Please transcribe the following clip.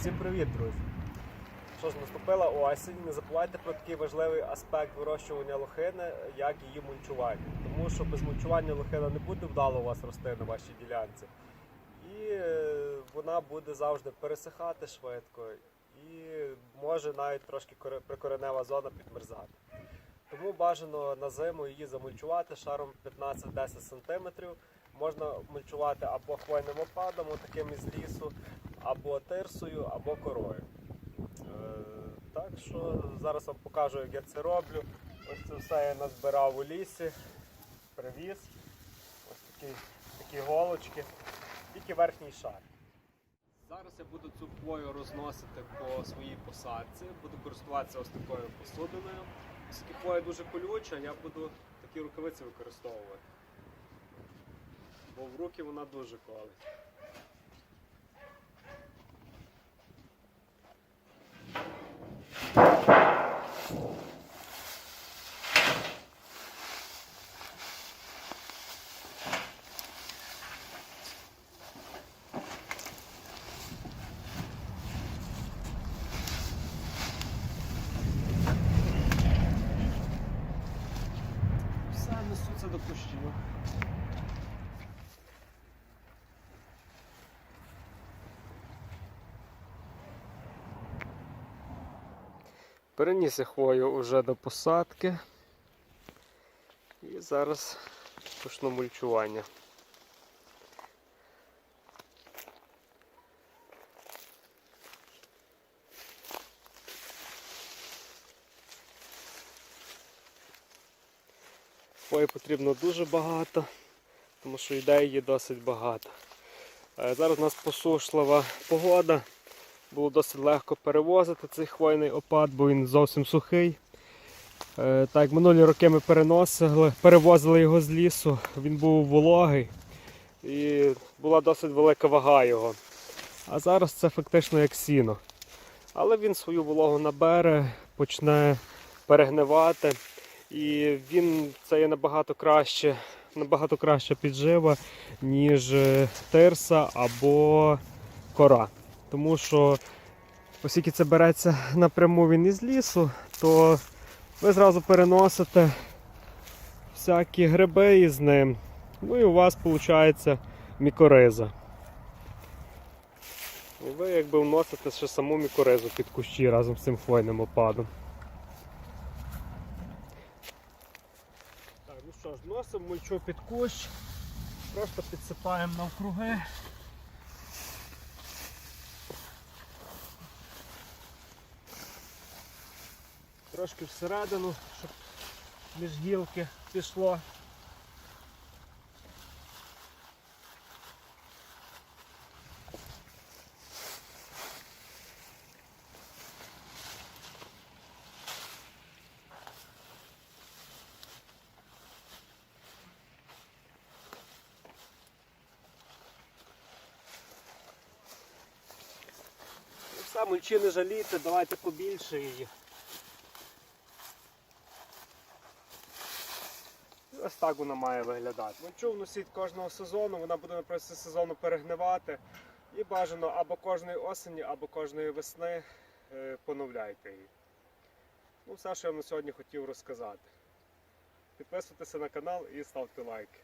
Всім привіт, друзі! Що ж, наступила осінь. Не забувайте про такий важливий аспект вирощування лохини, як її мульчування. Тому що без мульчування лохина не буде вдало у вас рости на вашій ділянці. І е, вона буде завжди пересихати швидко і може навіть трошки прикоренева зона підмерзати. Тому бажано на зиму її замульчувати шаром 15-10 см. Можна мульчувати або хвойним опадом, таким із лісу, або тирсою, або корою. Е, Так що зараз вам покажу, як я це роблю. Ось це все я назбирав у лісі, привіз. Ось такі, такі голочки, тільки верхній шар. Зараз я буду цю хвою розносити по своїй посадці, буду користуватися ось такою посудиною. Оскільки хвоя дуже колюча, я буду такі рукавиці використовувати. Бо в руки вона дуже колить. Все несуться до. Переніс я хвою вже до посадки. І зараз почну мульчування. Хвої потрібно дуже багато, тому що йде її досить багато. Е, Зараз у нас посушлива погода. Було досить легко перевозити цей хвойний опад, бо він зовсім сухий. Е, Так, минулі роки ми переносили, перевозили його з лісу, він був вологий і була досить велика вага його. А зараз це фактично як сіно. Але він свою вологу набере, почне перегнивати. І він це є набагато краще, набагато краща піджива, ніж е, тирса або кора. Тому що, оскільки це береться напряму він із лісу, то ви зразу переносите всякі гриби із ним. Ну і у вас виходить мікориза. І ви якби вносите ще саму мікоризу під кущі разом з цим хвойним опадом. Так, ну що ж, вносимо мульчу під кущ, просто підсипаємо навкруги. Трошки всередину, щоб між гілки пішло. Ну, все, мульчі не жалійте, давайте побільше її. Ось так вона має виглядати. Мульчу вносіть кожного сезону, вона буде на протязі сезону перегнивати. І бажано або кожної осені, або кожної весни е, поновляйте її. Ну, все, що я вам на сьогодні хотів розказати. Підписуйтеся на канал і ставте лайки.